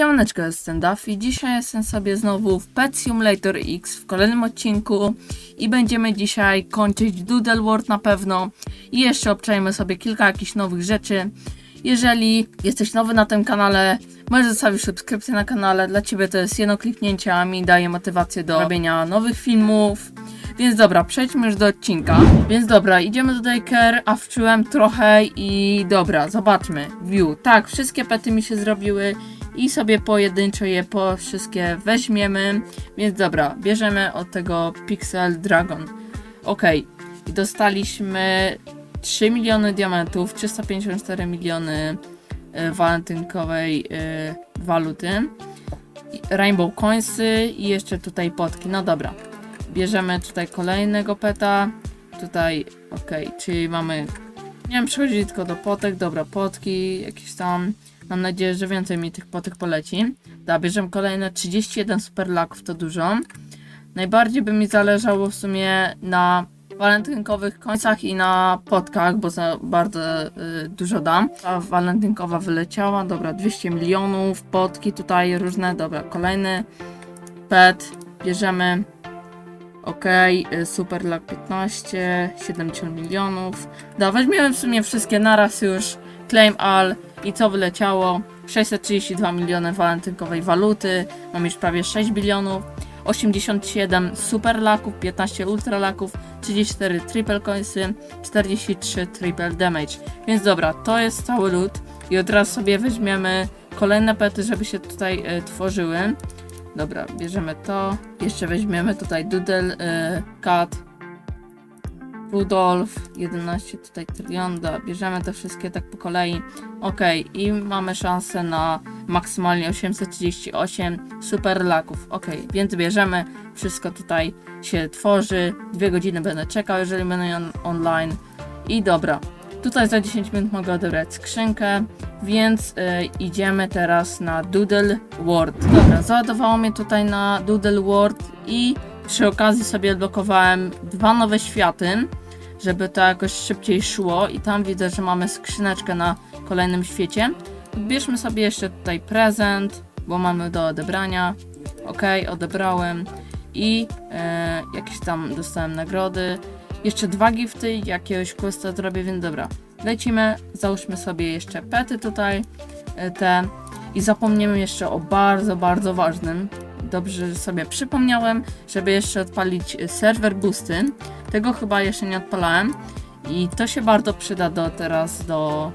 Siemaneczko, jestem Duff i dzisiaj jestem sobie znowu w Pet Simulator X w kolejnym odcinku i będziemy dzisiaj kończyć Doodle World na pewno i jeszcze obczajmy sobie kilka jakichś nowych rzeczy. Jeżeli jesteś nowy na tym kanale, możesz zostawić subskrypcję na kanale, dla Ciebie to jest jedno kliknięcie, a mi daje motywację do robienia nowych filmów. Więc dobra, przejdźmy już do odcinka. Więc dobra, idziemy do Daycare, a wczułem trochę i dobra, zobaczmy. View. Tak, wszystkie pety mi się zrobiły i sobie pojedynczo je po wszystkie weźmiemy. Więc dobra, bierzemy od tego Pixel Dragon. Ok, dostaliśmy 3 miliony diamentów, 354 miliony y, walentynkowej y, waluty. Rainbow Coinsy i jeszcze tutaj potki. No dobra. Bierzemy tutaj kolejnego peta. Tutaj, ok, czyli mamy. Nie wiem, przechodzi tylko do potek. Dobra, potki, jakieś tam. Mam nadzieję, że więcej mi tych potek poleci. Dobra, bierzemy kolejne 31 super laków, to dużo. Najbardziej by mi zależało w sumie na walentynkowych końcach i na potkach, bo za bardzo y, dużo dam. Ta walentynkowa wyleciała, dobra, 200 milionów, potki tutaj różne, dobra, kolejny pet, bierzemy. Ok, y, super lag 15, 70 milionów. Da, weźmiemy w sumie wszystkie naraz już. Claim all i co wyleciało? 632 miliony walentynkowej waluty. Mam już prawie 6 bilionów. 87 super laków, 15 ultra laków, 34 triple coinsy, 43 triple damage. Więc dobra, to jest cały lód. I od razu sobie weźmiemy kolejne pety, żeby się tutaj e, tworzyły. Dobra, bierzemy to. Jeszcze weźmiemy tutaj Doodle, Cat, Rudolf, 11 tutaj Trionda. Bierzemy te wszystkie tak po kolei. Ok, i mamy szansę na maksymalnie 838 super laków. Ok, więc bierzemy. Wszystko tutaj się tworzy. Dwie godziny będę czekał, jeżeli będę on online. I dobra. Tutaj za 10 minut mogę odebrać skrzynkę, więc y, idziemy teraz na Doodle World. Dobra, załadowało mnie tutaj na Doodle World i przy okazji sobie odblokowałem dwa nowe światy, żeby to jakoś szybciej szło i tam widzę, że mamy skrzyneczkę na kolejnym świecie. Bierzmy sobie jeszcze tutaj prezent, bo mamy do odebrania. Ok, odebrałem i e, jakieś tam dostałem nagrody. Jeszcze dwa gifty, jakiegoś questa zrobię, więc dobra. Lecimy, załóżmy sobie jeszcze pety tutaj, e, te i zapomniemy jeszcze o bardzo, bardzo ważnym. Dobrze, sobie przypomniałem, żeby jeszcze odpalić serwer boosty. Tego chyba jeszcze nie odpalałem i to się bardzo przyda do teraz do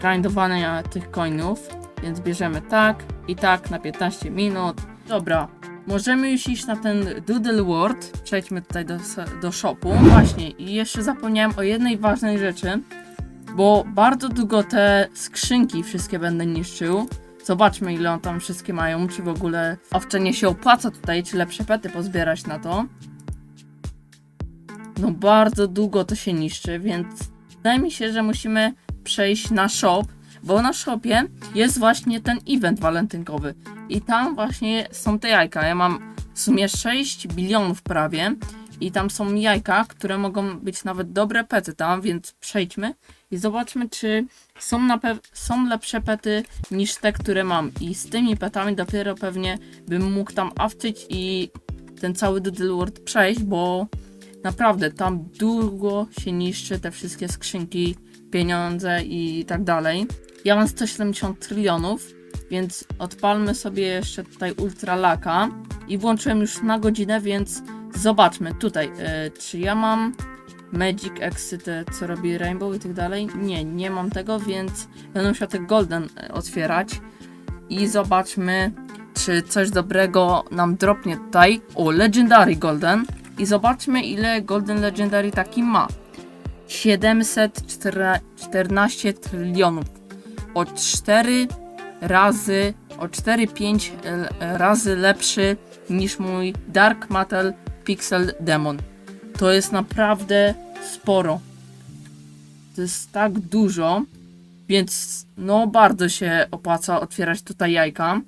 grindowania tych coinów. Więc bierzemy tak i tak na 15 minut. Dobra, możemy już iść na ten Doodle World. Przejdźmy tutaj do, do shopu. Właśnie, i jeszcze zapomniałem o jednej ważnej rzeczy, bo bardzo długo te skrzynki wszystkie będę niszczył. Zobaczmy, ile on tam wszystkie mają, czy w ogóle owczenie się opłaca tutaj, czy lepsze pety pozbierać na to. No bardzo długo to się niszczy, więc wydaje mi się, że musimy przejść na shop, bo na shopie jest właśnie ten event walentynkowy i tam właśnie są te jajka. Ja mam w sumie 6 bilionów prawie i tam są jajka, które mogą być nawet dobre pety tam, więc przejdźmy i zobaczmy, czy są, na są lepsze pety niż te, które mam. I z tymi petami dopiero pewnie bym mógł tam awczyć i ten cały Doodle World przejść, bo naprawdę tam długo się niszczy te wszystkie skrzynki, pieniądze i tak dalej. Ja mam 170 trylionów, więc odpalmy sobie jeszcze tutaj Ultra Laka i włączyłem już na godzinę, więc zobaczmy tutaj, y, czy ja mam Magic Exit, co robi Rainbow i tak dalej. Nie, nie mam tego, więc będę musiał te Golden y, otwierać i zobaczmy, czy coś dobrego nam dropnie tutaj. O, Legendary Golden. I zobaczmy, ile Golden Legendary taki ma. 714 trylionów. O 4 razy, o 4-5 razy lepszy niż mój Dark Matter Pixel Demon. To jest naprawdę sporo. To jest tak dużo, więc no bardzo się opłaca otwierać tutaj jajka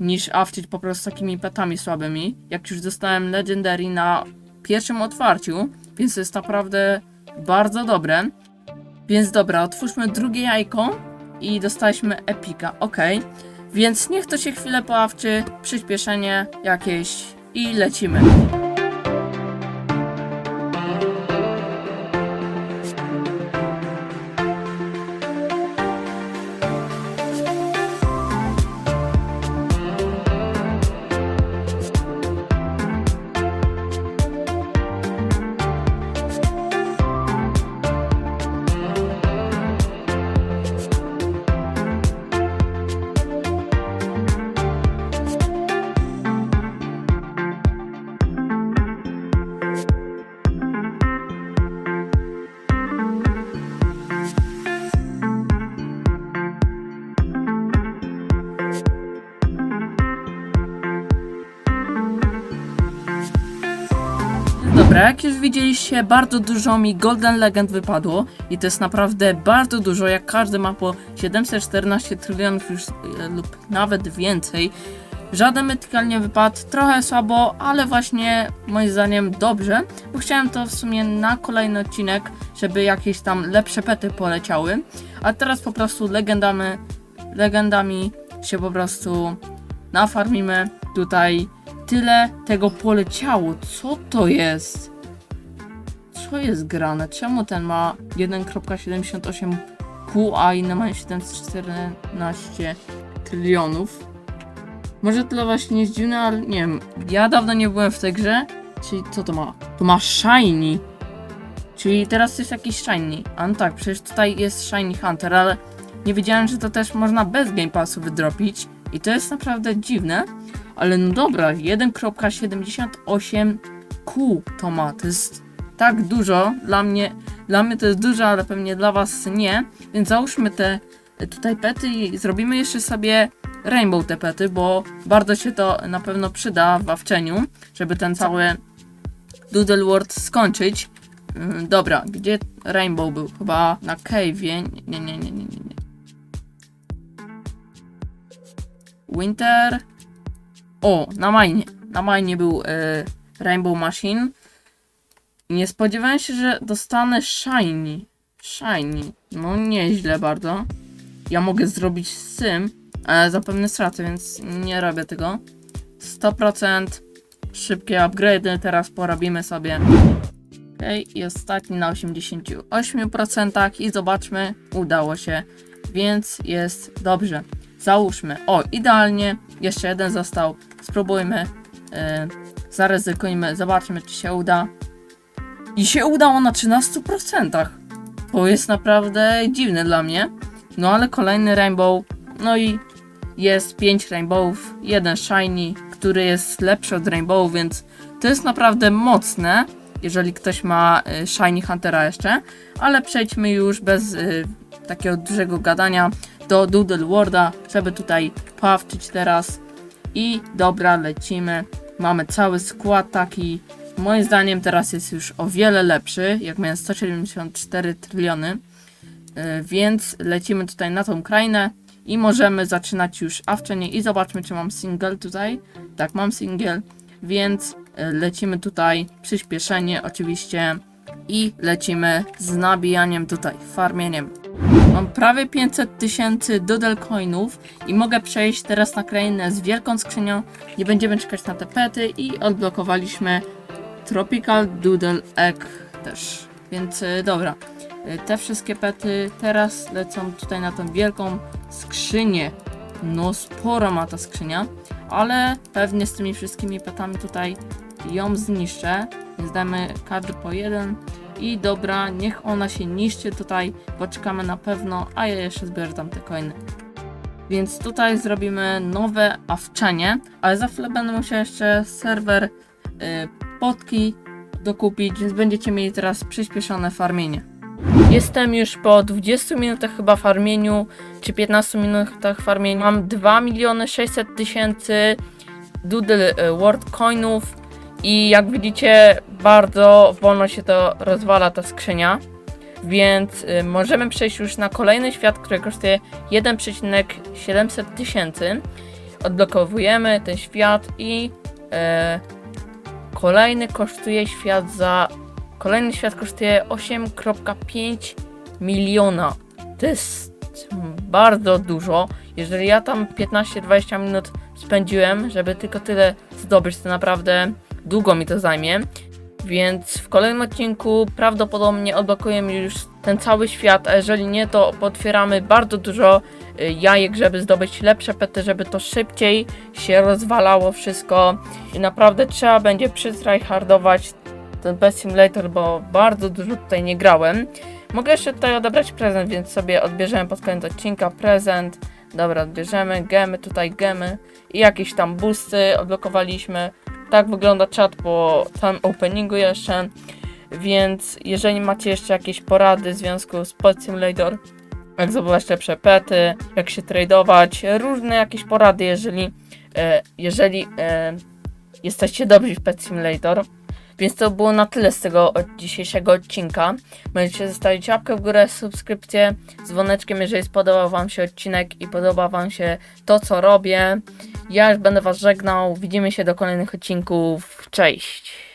niż awczyć po prostu takimi petami słabymi. Jak już dostałem Legendary na pierwszym otwarciu, więc to jest naprawdę bardzo dobre. Więc dobra, otwórzmy drugie jajko i dostaliśmy Epika. Ok, Więc niech to się chwilę poławczy, przyspieszenie jakieś i lecimy. Jak już widzieliście, bardzo dużo mi Golden Legend wypadło i to jest naprawdę bardzo dużo, jak każdy ma po 714 trylionów już e, lub nawet więcej. Żaden mythical nie wypadł, trochę słabo, ale właśnie moim zdaniem dobrze, bo chciałem to w sumie na kolejny odcinek, żeby jakieś tam lepsze pety poleciały, a teraz po prostu legendami, legendami się po prostu nafarmimy tutaj tyle tego poleciało. Co to jest? Co jest grane? Czemu ten ma 1.78 pół, a inny ma 714 trylionów? Może tyle właśnie jest dziwne, ale nie wiem. Ja dawno nie byłem w tej grze. Czyli co to ma? To ma shiny. Czyli teraz jest jakiś shiny. A no tak, przecież tutaj jest shiny hunter, ale nie wiedziałem, że to też można bez game passu wydropić. I to jest naprawdę dziwne. Ale no dobra, 1.78 Q to ma. To jest tak dużo. Dla mnie, dla mnie to jest dużo, ale pewnie dla was nie. Więc załóżmy te tutaj pety i zrobimy jeszcze sobie Rainbow te pety, bo bardzo się to na pewno przyda w awczeniu, żeby ten cały Doodle World skończyć. Ym, Dobra, gdzie Rainbow był? Chyba na Cave'ie. Nie, nie, nie, nie. nie. Winter. O, na minie. Na minie był e, Rainbow Machine. Nie spodziewałem się, że dostanę Shiny. Shiny. No nieźle bardzo. Ja mogę zrobić z tym, ale zapewne stracę, więc nie robię tego. 100% szybkie upgrade'y teraz porobimy sobie. Okej, i ostatni na 88% i zobaczmy, udało się, więc jest dobrze. Załóżmy, o, idealnie, jeszcze jeden został, spróbujmy, yy, zaryzykujmy, zobaczmy, czy się uda. I się udało na 13%. To jest naprawdę dziwne dla mnie. No ale kolejny rainbow, no i jest 5 rainbowów, jeden shiny, który jest lepszy od rainbow, więc to jest naprawdę mocne, jeżeli ktoś ma y, shiny huntera jeszcze. Ale przejdźmy już bez y, takiego dużego gadania do Doodle Worlda, żeby tutaj pawczyć teraz. I dobra, lecimy. Mamy cały skład taki. Moim zdaniem teraz jest już o wiele lepszy, jak miałem 174 tryliony. Y, Więc lecimy tutaj na tą krainę i możemy zaczynać już awczenie i zobaczmy czy mam single tutaj. Tak, mam single, więc y, lecimy tutaj, przyspieszenie oczywiście i lecimy z nabijaniem tutaj, farmieniem. Mam prawie 500 tysięcy doodle coinów i mogę przejść teraz na krainę z wielką skrzynią. Nie będziemy czekać na te pety i odblokowaliśmy Tropical Doodle Egg też. Więc y, dobra, Y, te wszystkie pety teraz lecą tutaj na tą wielką skrzynię. No sporo ma ta skrzynia, ale pewnie z tymi wszystkimi petami tutaj ją zniszczę. Więc damy każdy po jeden. I dobra, niech ona się niszczy tutaj, poczekamy na pewno, a ja jeszcze zbiorę tam te coiny. Więc tutaj zrobimy nowe awczenie, ale za chwilę będę musiał jeszcze serwer y, potki dokupić, więc będziecie mieli teraz przyspieszone farmienie. Jestem już po 20 minutach chyba farmieniu, czy 15 minutach farmienia. Mam 2 miliony 600 tysięcy Doodle e, World Coinów i jak widzicie bardzo wolno się to rozwala ta skrzynia. Więc y, możemy przejść już na kolejny świat, który kosztuje 1,700 tysięcy. Odblokowujemy ten świat i e, kolejny kosztuje świat za Kolejny świat kosztuje 8,5 miliona. To jest bardzo dużo. Jeżeli ja tam 15-20 minut spędziłem, żeby tylko tyle zdobyć, to naprawdę długo mi to zajmie. Więc w kolejnym odcinku prawdopodobnie odblokujemy już ten cały świat, a jeżeli nie, to potwieramy bardzo dużo y, jajek, żeby zdobyć lepsze pety, żeby to szybciej się rozwalało wszystko. I naprawdę trzeba będzie przytryhardować ten Pet Simulator, bo bardzo dużo tutaj nie grałem. Mogę jeszcze tutaj odebrać prezent, więc sobie odbierzemy pod koniec odcinka prezent. Dobra, odbierzemy gemy, tutaj gemy i jakieś tam boosty odblokowaliśmy. Tak wygląda czat po całym openingu jeszcze. Więc jeżeli macie jeszcze jakieś porady w związku z Pet Simulator, jak zdobywać lepsze pety, jak się tradować, różne jakieś porady, jeżeli, e, jeżeli e, jesteście dobrzy w Pet Simulator. Więc to było na tyle z tego od dzisiejszego odcinka. Możecie zostawić łapkę w górę, subskrypcję dzwoneczkiem, jeżeli spodobał Wam się odcinek i podoba Wam się to, co robię. Ja już będę Was żegnał. Widzimy się do kolejnych odcinków. Cześć!